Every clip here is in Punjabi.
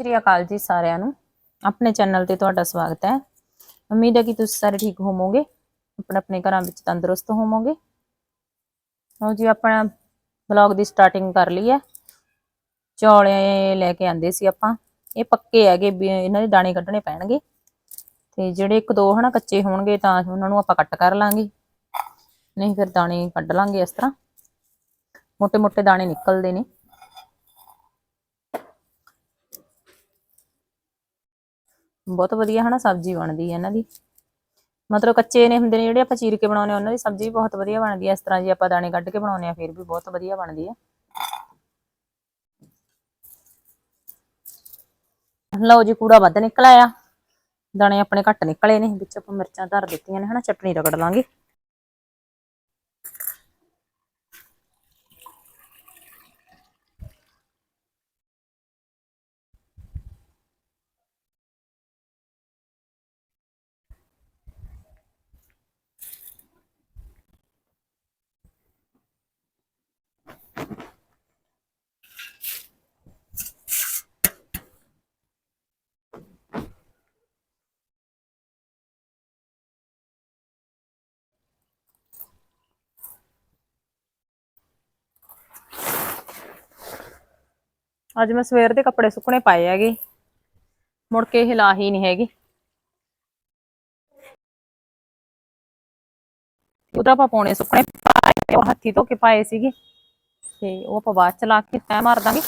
ਸ਼੍ਰੀ ਅਕਾਲ ਜੀ ਸਾਰਿਆਂ ਨੂੰ। ਆਪਣੇ ਚੈਨਲ ਤੇ ਤੁਹਾਡਾ ਸਵਾਗਤ ਹੈ। ਉਮੀਦ ਹੈ ਕਿ ਤੁਸੀਂ ਸਾਰੇ ਠੀਕ ਹੋਵੋਗੇ। ਆਪਣੇ ਆਪਣੇ ਘਰਾਂ ਵਿੱਚ ਤੰਦਰੁਸਤ ਹੋਵੋਗੇ। ਲਓ ਜੀ, ਆਪਣਾ ਵਲੌਗ ਦੀ ਸਟਾਰਟਿੰਗ ਕਰ ਲਈ ਹੈ। ਚੌਲੇ ਲੈ ਕੇ ਆਂਦੇ ਸੀ ਆਪਾਂ। ਇਹ ਪੱਕੇ ਹੈਗੇ ਇਹਨਾਂ ਦੇ ਦਾਣੇ ਕੱਢਣੇ ਪੈਣਗੇ। ਤੇ ਜਿਹੜੇ ਇੱਕ ਦੋ ਹਨਾ ਕੱਚੇ ਹੋਣਗੇ ਤਾਂ ਉਹਨਾਂ ਨੂੰ ਆਪਾਂ ਕੱਟ ਕਰ ਲਾਂਗੇ। ਨਹੀਂ ਫਿਰ ਦਾਣੇ ਕੱਢ ਲਾਂਗੇ ਇਸ ਤਰ੍ਹਾਂ। ਮੋٹے ਮੋٹے ਦਾਣੇ ਨਿਕਲਦੇ ਨੇ। ਬਹੁਤ ਵਧੀਆ ਹਨਾ ਸਬਜ਼ੀ ਬਣਦੀ ਹੈ ਇਹਨਾਂ ਦੀ। ਮਤਲਬ ਕੱਚੇ ਨੇ ਹੁੰਦੇ ਨੇ ਜਿਹੜੇ ਆਪਾਂ ਚੀਰ ਕੇ ਬਣਾਉਨੇ ਉਹਨਾਂ ਦੀ ਸਬਜ਼ੀ ਵੀ ਬਹੁਤ ਵਧੀਆ ਬਣਦੀ ਹੈ। ਇਸ ਤਰ੍ਹਾਂ ਜੇ ਆਪਾਂ ਦਾਣੇ ਕੱਢ ਕੇ ਬਣਾਉਨੇ ਆ ਫਿਰ ਵੀ ਬਹੁਤ ਵਧੀਆ ਬਣਦੀ ਹੈ। ਲਓ ਜੀ, ਕੂੜਾ ਵੱਧ ਨਿਕਲ ਆਇਆ। ਦਾਣੇ ਆਪਣੇ ਘੱਟ ਨਿਕਲੇ ਨੇ, ਵਿੱਚ ਆਪਾਂ ਮਿਰਚਾਂ ਧਰ ਦਿੱਤੀਆਂ ਨੇ ਹਨਾ, ਚਟਨੀ ਰਗੜ ਲਾਂਗੇ। ਅੱਜ ਮੈਂ ਸਵੇਰ ਦੇ ਕੱਪੜੇ ਸੁੱਕਣੇ ਪਾਏ ਹੈਗੇ। ਮੁੜ ਕੇ ਹਿਲਾ ਹੀ ਨਹੀਂ ਹੈਗੀ। ਉਹਦਾ ਆਪਾਂ ਪਾਉਣੇ ਸੁੱਕਣੇ ਪਾਏ ਉਹ ਹੱਥੀ ਧੋ ਕੇ ਪਾਏ ਸੀਗੇ। ਤੇ ਉਹ ਆਪਾਂ ਬਾਅਦ ਚ ਲਾ ਕੇ ਤੈ ਮਾਰ ਦਾਂਗੇ।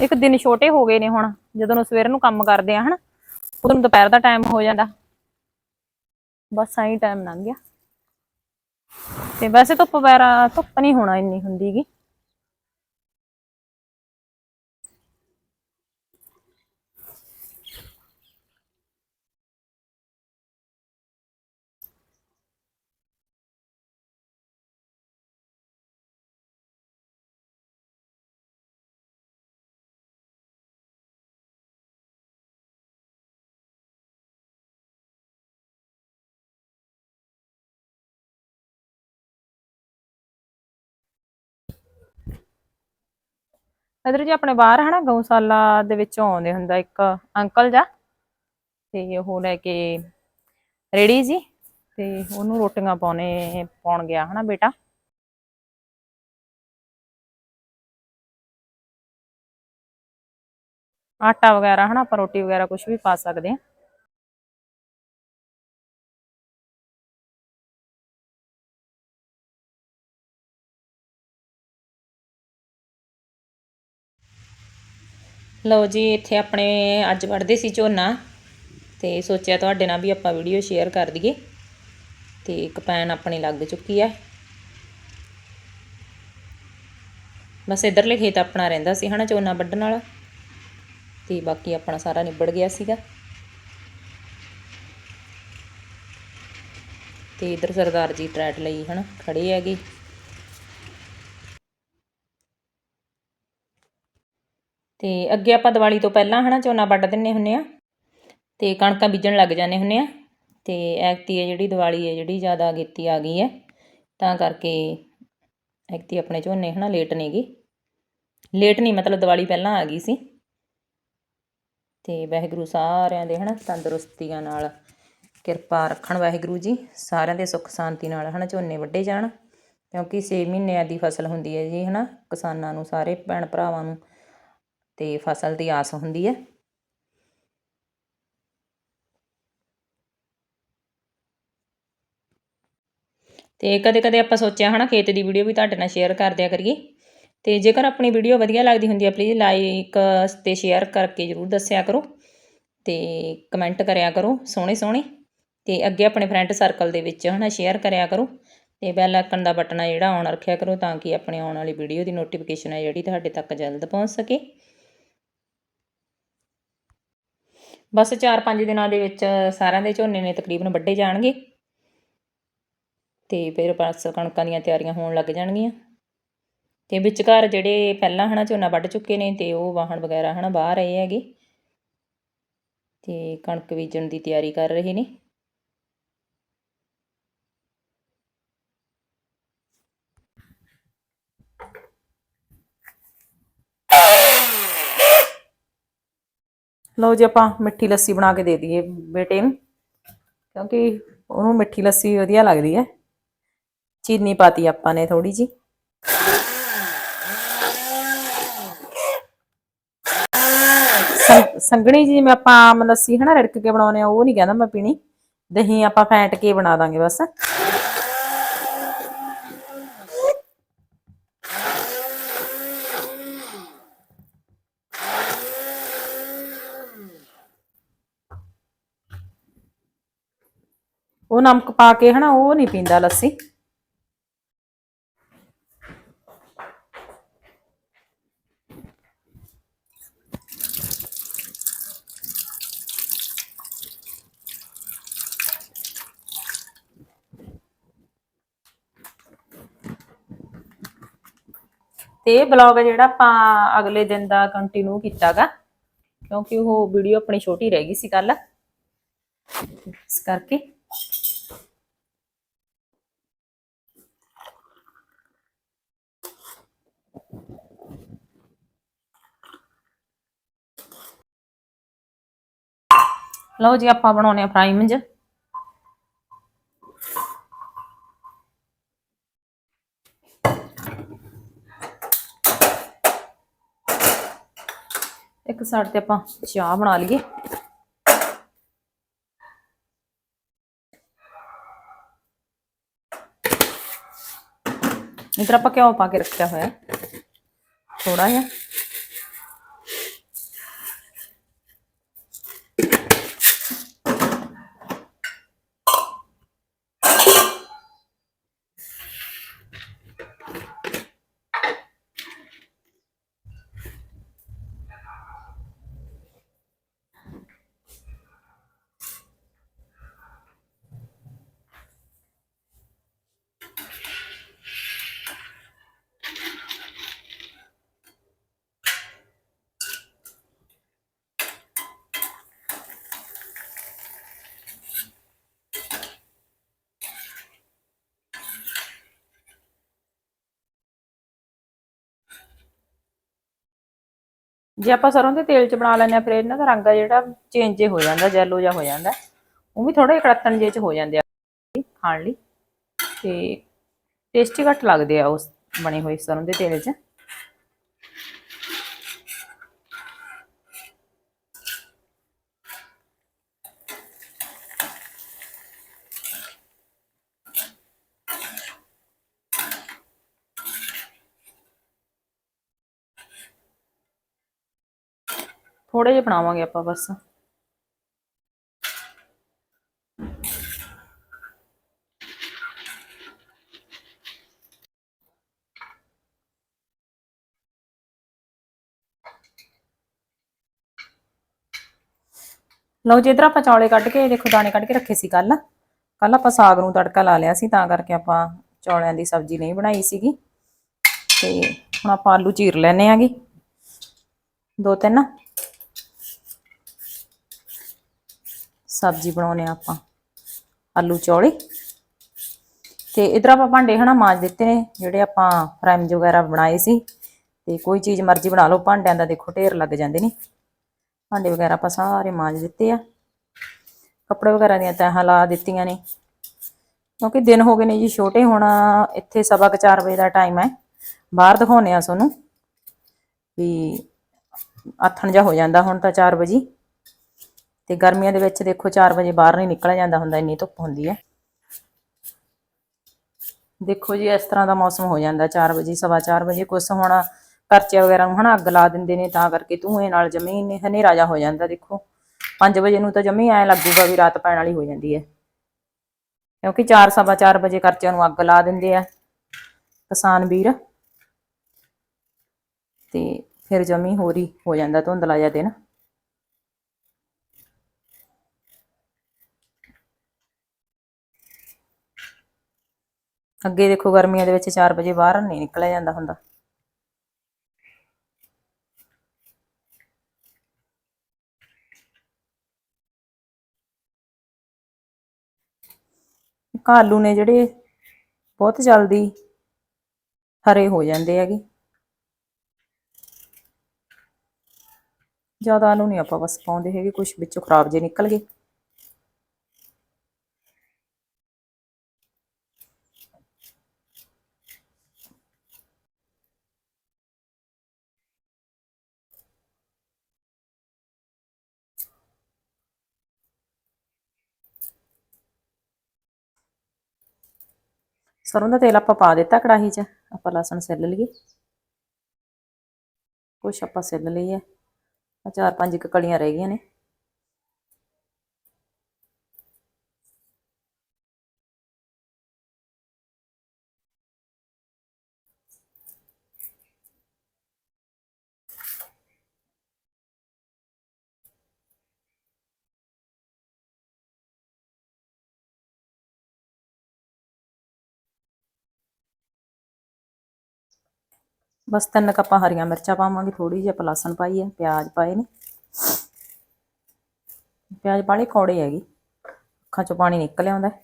ਇੱਕ ਦਿਨ ਛੋਟੇ ਹੋ ਗਏ ਨੇ ਹੁਣ, ਜਦੋਂ ਨੂੰ ਸਵੇਰ ਨੂੰ ਕੰਮ ਕਰਦੇ ਆ, ਹਨਾ? ਉਦੋਂ ਦੁਪਹਿਰ ਦਾ ਟਾਈਮ ਹੋ ਜਾਂਦਾ। ਬਸ ਆਈ ਟਾਈਮ ਲੰਘ ਗਿਆ। ਤੇ ਵੈਸੇ ਧੁੱਪ ਵਗੈਰਾ ਧੁੱਪ ਨਹੀਂ ਹੋਣਾ ਇੰਨੀ ਹੁੰਦੀਗੀ ਇਧਰ ਜੀ ਆਪਣੇ ਬਾਹਰ ਹਨਾ ਗਊਸ਼ਾਲਾ ਦੇ ਵਿੱਚੋਂ ਆਉਂਦੇ ਹੁੰਦਾ ਇੱਕ ਅੰਕਲ ਜਾ ਤੇ ਉਹ ਲੈ ਕੇ ਰੇੜੀ ਜੀ, ਤੇ ਉਹਨੂੰ ਰੋਟੀਆਂ ਪਾਉਣੇ, ਪਾਉਣ ਗਿਆ ਹਨਾ ਬੇਟਾ। ਆਟਾ ਵਗੈਰਾ ਹਨਾ ਆਪਾਂ ਰੋਟੀ ਵਗੈਰਾ ਕੁਝ ਵੀ ਪਾ ਸਕਦੇ ਆ ਲਓ ਜੀ, ਇੱਥੇ ਆਪਣੇ ਅੱਜ ਵੜਦੇ ਸੀ ਝੋਨਾ ਤੇ ਸੋਚਿਆ ਤੁਹਾਡੇ ਨਾਲ ਵੀ ਆਪਾਂ ਵੀਡੀਓ ਸ਼ੇਅਰ ਕਰ ਦਈਏ ਤੇ ਕਪੈਨ ਆਪਣੀ ਲੱਗ ਚੁੱਕੀ ਹੈ ਬਸ ਇਧਰਲੇ ਖੇਤ ਆਪਣਾ ਰਹਿੰਦਾ ਸੀ ਹਨਾ ਝੋਨਾ ਵੱਢਣ ਵਾਲਾ ਤੇ ਬਾਕੀ ਆਪਣਾ ਸਾਰਾ ਨਿਬੜ ਗਿਆ ਸੀਗਾ। ਤੇ ਇਧਰ ਸਰਦਾਰ ਜੀ ਟਰੈਟ ਲਈ ਹਨਾ ਖੜੇ ਹੈਗੇ। ਤੇ ਅੱਗੇ ਆਪਾਂ ਦੀਵਾਲੀ ਤੋਂ ਪਹਿਲਾਂ ਹਨਾ ਝੋਨਾ ਵੱਢ ਦਿੰਨੇ ਹੁੰਨੇ ਆ ਤੇ ਕਣਕਾਂ ਬੀਜਣ ਲੱਗ ਜਾਂਦੇ ਹੁੰਨੇ ਆ ਤੇ ਐਕਤੀ ਹੈ ਜਿਹੜੀ ਦੀਵਾਲੀ ਹੈ ਜਿਹੜੀ ਜ਼ਿਆਦਾ ਅਗੇਤੀ ਆ ਗਈ ਹੈ, ਤਾਂ ਕਰਕੇ ਐਕਤੀ ਆਪਣੇ ਝੋਨੇ ਹਨਾ ਲੇਟ ਨੇਗੇ ਲੇਟ ਨਹੀਂ ਮਤਲਬ ਦੀਵਾਲੀ ਪਹਿਲਾਂ ਆ ਗਈ ਸੀ। ਤੇ ਵਾਹਿਗੁਰੂ ਸਾਰਿਆਂ ਦੇ ਹਨਾ ਤੰਦਰੁਸਤੀਆਂ ਨਾਲ ਕਿਰਪਾ ਰੱਖਣ ਵਾਹਿਗੁਰੂ ਜੀ, ਸਾਰਿਆਂ ਦੇ ਸੁੱਖ ਸ਼ਾਂਤੀ ਨਾਲ ਹਨਾ ਝੋਨੇ ਵੱਢੇ ਜਾਣ। ਕਿਉਂਕਿ 6 ਮਹੀਨਿਆਂ ਦੀ ਫਸਲ ਹੁੰਦੀ ਹੈ ਜੀ ਹਨਾ ਕਿਸਾਨਾਂ ਨੂੰ, ਸਾਰੇ ਭੈਣ ਭਰਾਵਾਂ ਨੂੰ ਤੇ ਫਸਲ ਦੀ ਆਸ ਹੁੰਦੀ ਹੈ। ਤੇ ਕਦੇ ਕਦੇ ਆਪਾਂ ਸੋਚਿਆ ਹਨਾ, ਖੇਤ ਦੀ ਵੀਡੀਓ ਵੀ ਤੁਹਾਡੇ ਨਾਲ ਸ਼ੇਅਰ ਕਰ ਦਿਆ ਕਰੀਏ। ਤੇ ਜੇਕਰ ਆਪਣੀ ਵੀਡੀਓ ਵਧੀਆ ਲੱਗਦੀ ਹੁੰਦੀ ਹੈ ਪਲੀਜ਼ ਲਾਈਕ ਤੇ ਸ਼ੇਅਰ ਕਰਕੇ ਜਰੂਰ ਦੱਸਿਆ ਕਰੋ। ਤੇ ਕਮੈਂਟ ਕਰਿਆ ਕਰੋ ਸੋਹਣੇ ਸੋਹਣੇ ਤੇ ਅੱਗੇ ਆਪਣੇ ਫਰੈਂਡ ਸਰਕਲ ਦੇ ਵਿੱਚ ਹਨਾ ਸ਼ੇਅਰ ਕਰਿਆ ਕਰੋ। ਤੇ ਬੈਲ ਆਈਕਨ ਦਾ ਬਟਨ ਆ ਜਿਹੜਾ ਔਨ ਰੱਖਿਆ ਕਰੋ ਤਾਂ ਕਿ ਆਪਣੇ ਆਉਣ ਵਾਲੀ ਵੀਡੀਓ ਦੀ ਨੋਟੀਫਿਕੇਸ਼ਨ ਹੈ ਜਿਹੜੀ ਤੁਹਾਡੇ ਤੱਕ ਜਲਦ ਪਹੁੰਚ ਸਕੇ। ਬਸ 4-5 ਦਿਨਾਂ ਦੇ ਵਿੱਚ ਸਾਰਿਆਂ ਦੇ ਝੋਨੇ ਨੇ ਤਕਰੀਬਨ ਵੱਢੇ ਜਾਣਗੇ। ਤੇ ਫਿਰ ਬਸ ਕਣਕਾਂ ਦੀਆਂ ਤਿਆਰੀਆਂ ਹੋਣ ਲੱਗ ਜਾਣਗੀਆਂ। ਤੇ ਵਿਚਕਾਰ ਜਿਹੜੇ ਪਹਿਲਾਂ ਹਨਾ ਝੋਨਾ ਵੱਢ ਚੁੱਕੇ ਨੇ ਤੇ ਉਹ ਵਾਹਣ ਵਗੈਰਾ ਹਨਾ ਬਾਹਰ ਰਹੇ ਹੈਗੇ। ਤੇ ਕਣਕ ਬੀਜਣ ਦੀ ਤਿਆਰੀ ਕਰ ਰਹੇ ਨੇ। ਲਓ ਜੀ ਆਪਾਂ ਮਿੱਠੀ ਲੱਸੀ ਬਣਾ ਕੇ ਦੇ ਦਈਏ ਬੇਟੇ ਨੂੰ, ਕਿਉਂਕਿ ਉਹਨੂੰ ਮਿੱਠੀ ਲੱਸੀ ਵਧੀਆ ਲੱਗਦੀ ਹੈ। ਚੀਨੀ ਪਾਤੀ ਆਪਾਂ ਨੇ ਥੋੜੀ ਜੀ ਸੰਗ- ਸੰਘਣੀ ਜੀ ਜਿਵੇਂ ਆਪਾਂ ਆਮ ਲੱਸੀ ਹਨਾ ਰੜਕ ਕੇ ਬਣਾਉਨੇ ਆ ਉਹ ਨਹੀਂ ਕਹਿੰਦਾ ਮੈਂ ਪੀਣੀ। ਦਹੀਂ ਆਪਾਂ ਫੈਂਟ ਕੇ ਬਣਾ ਦਾਂਗੇ ਬਸ। ਉਹ ਨਮਕ ਪਾ ਕੇ ਹਨਾ, ਉਹ ਨਹੀਂ ਪੀਂਦਾ ਲੱਸੀ। ਤੇ ਇਹ ਬਲੌਗ ਜਿਹੜਾ ਆਪਾਂ ਅਗਲੇ ਦਿਨ ਦਾ ਕੰਟੀਨਿਊ ਕੀਤਾਗਾ, ਕਿਉਂਕਿ ਉਹ ਵੀਡੀਓ ਆਪਣੀ ਛੋਟੀ ਰਹਿ ਗਈ ਸੀ ਕੱਲ ਇਸ ਕਰਕੇ ਲਓ ਜੀ, ਆਪਾਂ ਬਣਾਉਣੇ ਆ ਫਰਾਈ ਮੰਜ। ਇੱਕ ਸਾਈਡ ਤੇ ਆਪਾਂ ਚਾਹ ਬਣਾ ਲਈਏ। ਇਧਰ ਆਪਾਂ ਘਿਓ ਪਾ ਕੇ ਰੱਖਿਆ ਹੋਇਆ। ਥੋੜਾ ਜਿਹਾ। ਜੇ ਆਪਾਂ ਸਰੋਂ ਦੇ ਤੇਲ 'ਚ ਬਣਾ ਲੈਂਦੇ ਆ ਫਿਰ ਇਹਨਾਂ ਦਾ ਰੰਗ ਆ ਜਿਹੜਾ ਚੇਂਜ ਹੋ ਜਾਂਦਾ ਜੈਲੋ ਜਿਹਾ ਹੋ ਜਾਂਦਾ। ਉਹ ਵੀ ਥੋੜੇ ਕੜਤਣ ਜੇ 'ਚ ਹੋ ਜਾਂਦੇ ਆ ਖਾਣ ਲਈ। ਤੇ ਟੇਸਟੀ ਘੱਟ ਲੱਗਦੇ ਆ ਉਸ ਬਣੇ ਹੋਏ ਸਰੋਂ ਦੇ ਤੇਲ 'ਚ। ਥੋੜੇ ਜਿਹੇ ਬਣਾਵਾਂਗੇ ਆਪਾਂ ਬਸ। ਲਓ ਜੀ, ਇਧਰ ਆਪਾਂ ਚੌਲੇ ਕੱਢ ਕੇ, ਦੇਖੋ ਦਾਣੇ ਕੱਢ ਕੇ ਰੱਖੇ ਸੀ ਕੱਲ ਕੱਲ ਆਪਾਂ ਸਾਗ ਨੂੰ ਤੜਕਾ ਲਾ ਲਿਆ ਸੀ, ਤਾਂ ਕਰਕੇ ਆਪਾਂ ਚੌਲਿਆਂ ਦੀ ਸਬਜ਼ੀ ਨਹੀਂ ਬਣਾਈ ਸੀਗੀ। ਤੇ ਹੁਣ ਆਪਾਂ ਆਲੂ ਚੀਰ ਲੈਣੇ ਆਗੇ। ਦੋ ਤਿੰਨ। ਸਬਜ਼ੀ ਬਣਾਉਨੇ ਆ ਆਪਾਂ, ਆਲੂ ਚੌਲੇ। ਤੇ ਇਧਰ ਆਪਾਂ ਭਾਂਡੇ ਹਨਾ ਮਾਂਜ ਦਿੱਤੇ ਨੇ, ਜਿਹੜੇ ਆਪਾਂ ਫਰਾਈਮਜ ਵਗੈਰਾ ਬਣਾਏ ਸੀ। ਤੇ ਕੋਈ ਚੀਜ਼ ਮਰਜ਼ੀ ਬਣਾ ਲਓ, ਭਾਂਡਿਆਂ ਦਾ ਦੇਖੋ ਢੇਰ ਲੱਗ ਜਾਂਦੇ ਨੇ। ਭਾਂਡੇ ਵਗੈਰਾ ਆਪਾਂ ਸਾਰੇ ਮਾਂਜ ਦਿੱਤੇ ਆ। ਕੱਪੜੇ ਵਗੈਰਾ ਦੀਆਂ ਤਹਾਂ ਲਾ ਦਿੱਤੀਆਂ ਨੇ। ਕਿਉਂਕਿ ਦਿਨ ਹੋ ਗਏ ਨੇ ਜੀ ਛੋਟੇ, ਹੁਣ ਇੱਥੇ ਸਵਾ ਕੁ ਚਾਰ ਵਜੇ ਦਾ ਟਾਈਮ ਹੈ। ਬਾਹਰ ਦਿਖਾਉਨੇ ਆ ਤੁਹਾਨੂੰ ਵੀ ਆਥਣ ਜਾ ਹੋ ਜਾਂਦਾ, ਹੁਣ ਤਾਂ 4 ਵਜੇ। ਤੇ ਗਰਮੀਆਂ ਦੇ ਵਿੱਚ ਦੇਖੋ 4 ਵਜੇ ਬਾਹਰ ਨਹੀਂ ਨਿਕਲਿਆ ਜਾਂਦਾ ਹੁੰਦਾ, ਇੰਨੀ ਧੁੱਪ ਹੁੰਦੀ ਹੈ। ਦੇਖੋ ਜੀ, ਇਸ ਤਰ੍ਹਾਂ ਦਾ ਮੌਸਮ ਹੋ ਜਾਂਦਾ 4 ਵਜੇ, ਸਵਾ 4 ਵਜੇ। ਕੁਛ ਹੁਣ ਕਰਚੇ ਵਗੈਰਾ ਨੂੰ ਹਨਾ ਅੱਗ ਲਾ ਦਿੰਦੇ ਨੇ, ਤਾਂ ਕਰਕੇ ਧੂਏ ਨਾਲ ਜ਼ਮੀਨ ਨੇ ਹਨੇਰਾ ਜਾ ਹੋ ਜਾਂਦਾ, ਦੇਖੋ। 5 ਵਜੇ ਨੂੰ ਤਾਂ ਜਮੀ ਐ ਲੱਗੂਗਾ ਵੀ ਰਾਤ ਪੈਣ ਵਾਲੀ ਹੋ ਜਾਂਦੀ ਹੈ। ਕਿਉਂਕਿ 4 ਸਵਾ 4 ਵਜੇ ਕਰਚਿਆਂ ਨੂੰ ਅੱਗ ਲਾ ਦਿੰਦੇ ਆ, ਕਿਸਾਨ ਵੀਰ। ਤੇ ਫਿਰ ਜਮੀ ਹੋਰੀ ਹੋ ਜਾਂਦਾ ਧੁੰਦਲਾ ਜਿਹਾ ਦਿਨ। ਅੱਗੇ ਦੇਖੋ ਗਰਮੀਆਂ ਦੇ ਵਿੱਚ 4 ਵਜੇ ਬਾਹਰ ਨਹੀਂ ਨਿਕਲਿਆ ਜਾਂਦਾ ਹੁੰਦਾ। ਆਲੂ ਨੇ ਜਿਹੜੇ ਬਹੁਤ ਜਲਦੀ ਹਰੇ ਹੋ ਜਾਂਦੇ ਹੈਗੇ। ਜ਼ਿਆਦਾ ਆਲੂ ਨਹੀਂ ਆਪਾਂ ਬਸ ਪਾਉਂਦੇ ਹੈਗੇ ਕੁਝ ਵਿੱਚੋਂ ਖਰਾਬ ਜੇ ਨਿਕਲ ਗਏ। ਸਰੋਂ ਦਾ ਤੇਲ ਆਪਾਂ ਪਾ ਦਿੱਤਾ ਕੜਾਹੀ 'ਚ, ਆਪਾਂ ਲਸਣ ਸਿੱਲ ਲਈਏ। ਕੁਛ ਆਪਾਂ ਸਿੱਲ ਲਈ ਹੈ ਆਹ ਚਾਰ ਪੰਜ ਕੁ ਕਲੀਆਂ ਰਹਿ ਗਈਆਂ ਨੇ। ਬਸ ਤਿੰਨ ਕੱਪਾਂ ਹਰੀਆਂ ਮਿਰਚਾਂ ਪਾਵਾਂਗੇ ਥੋੜੀ ਜਿਹੀ ਆਪਾਂ ਲਸਣ ਪਾਈ ਹੈ ਪਿਆਜ਼ ਪਾਏ ਨੇ ਪਿਆਜ਼ ਬਾਲੇ ਕੌੜੇ ਹੈਗੇ, ਅੱਖਾਂ ਚੋਂ ਪਾਣੀ ਨਿਕਲ ਆਉਂਦਾ ਹੈ।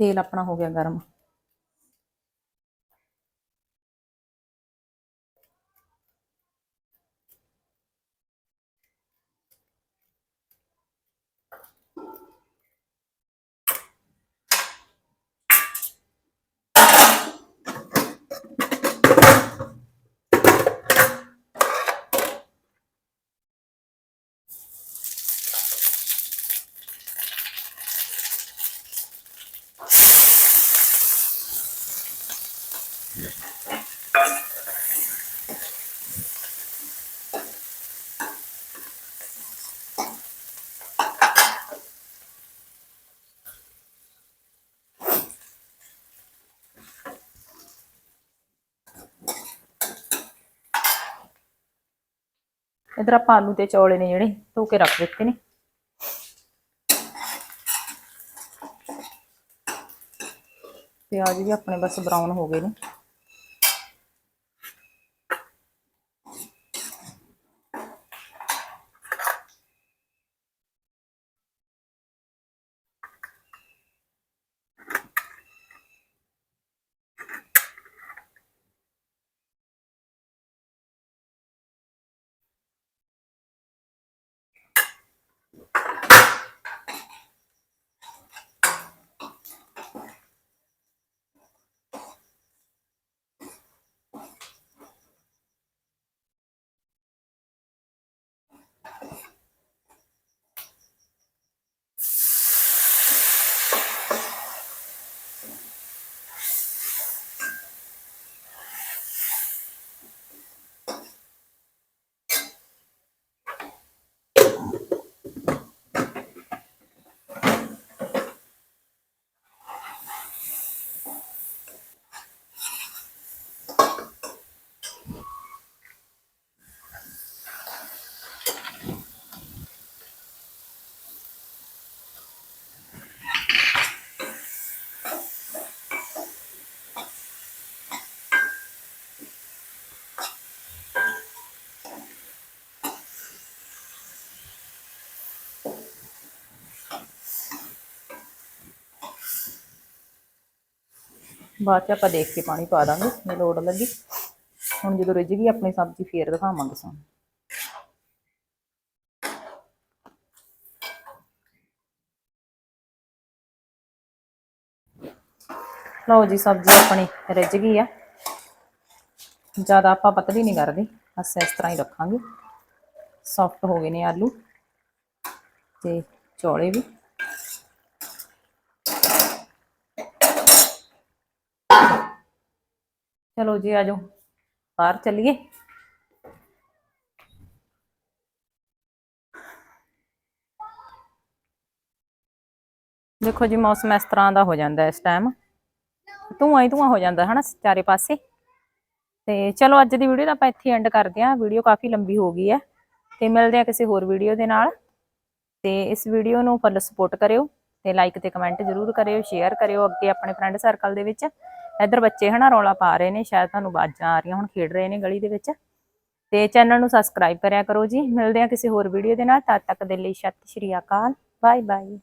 ਤੇਲ ਆਪਣਾ ਹੋ ਗਿਆ ਗਰਮ ਇਧਰ ਆਪਾਂ ਆਲੂ ਤੇ ਚੌਲੇ ਨੇ ਜਿਹੜੇ ਧੋ ਕੇ ਰੱਖ ਦਿੱਤੇ ਨੇ ਪਿਆਜ਼ ਵੀ ਆਪਣੇ ਬਸ ਬਰਾਊਨ ਹੋ ਗਏ ਨੇ ਬਾਅਦ ਚ ਆਪਾਂ ਦੇਖ ਕੇ ਪਾਣੀ ਪਾ ਦਾਂਗੇ, ਜੇ ਲੋੜ ਲੱਗੀ। ਹੁਣ ਜਦੋਂ ਰਿੱਝ ਗਈ, ਆਪਣੀ ਸਬਜ਼ੀ ਫੇਰ ਦਿਖਾਵਾਂਗੇ ਸਾਨੂੰ। ਲਓ ਜੀ, ਸਬਜ਼ੀ ਆਪਣੀ ਰਿੱਝ ਗਈ ਆ। ਜ਼ਿਆਦਾ ਆਪਾਂ ਪਤਲੀ ਨਹੀਂ ਕਰਦੇ, ਬਸ ਇਸ ਤਰ੍ਹਾਂ ਹੀ ਰੱਖਾਂਗੇ। ਸੌਫਟ ਹੋ ਗਏ ਨੇ ਆਲੂ ਤੇ ਚੌਲੇ ਵੀ। ਚਲੋ ਜੀ ਆਜੋ ਬਾਹਰ ਚੱਲੀਏ। ਦੇਖੋ ਜੀ, ਮੌਸਮ ਇਸ ਤਰ੍ਹਾਂ ਦਾ ਹੋ ਜਾਂਦਾ ਇਸ ਟਾਈਮ ਧੂੰਆਂ ਹੀ ਧੂੰਆਂ ਹੋ ਜਾਂਦਾ, ਹਨਾ, ਚਾਰੇ ਪਾਸੇ। ਤੇ ਚਲੋ, ਅੱਜ ਦੀ ਵੀਡੀਓ ਤਾਂ ਆਪਾਂ ਇੱਥੇ ਐਂਡ ਕਰਦੇ ਹਾਂ। ਵੀਡੀਓ ਕਾਫੀ ਲੰਬੀ ਹੋ ਗਈ ਹੈ। ਤੇ ਮਿਲਦੇ ਆ ਕਿਸੇ ਹੋਰ ਵੀਡੀਓ ਦੇ ਨਾਲ। ਤੇ ਇਸ ਵੀਡੀਓ ਨੂੰ ਫੁੱਲ ਸਪੋਰਟ ਕਰਿਓ ਤੇ ਲਾਈਕ ਤੇ ਕਮੈਂਟ ਜ਼ਰੂਰ ਕਰਿਓ ਸ਼ੇਅਰ ਕਰਿਓ ਅੱਗੇ ਆਪਣੇ ਫਰੈਂਡ ਸਰਕਲ ਦੇ ਵਿੱਚ। ਇੱਧਰ ਬੱਚੇ ਹਨਾ ਰੌਲਾ ਪਾ ਰਹੇ ਨੇ, ਸ਼ਾਇਦ ਤੁਹਾਨੂੰ ਆਵਾਜ਼ਾਂ ਆ ਰਹੀਆਂ, ਹੁਣ ਖੇਡ ਰਹੇ ਨੇ ਗਲੀ ਦੇ ਵਿੱਚ। ਤੇ ਚੈਨਲ ਨੂੰ ਸਬਸਕ੍ਰਾਈਬ ਕਰਿਆ ਕਰੋ ਜੀ। ਮਿਲਦੇ ਆ ਕਿਸੇ ਹੋਰ ਵੀਡੀਓ ਦੇ ਨਾਲ। ਤਦ ਤੱਕ ਦੇ ਲਈ ਸਤਿ ਸ਼੍ਰੀ ਅਕਾਲ। Bye bye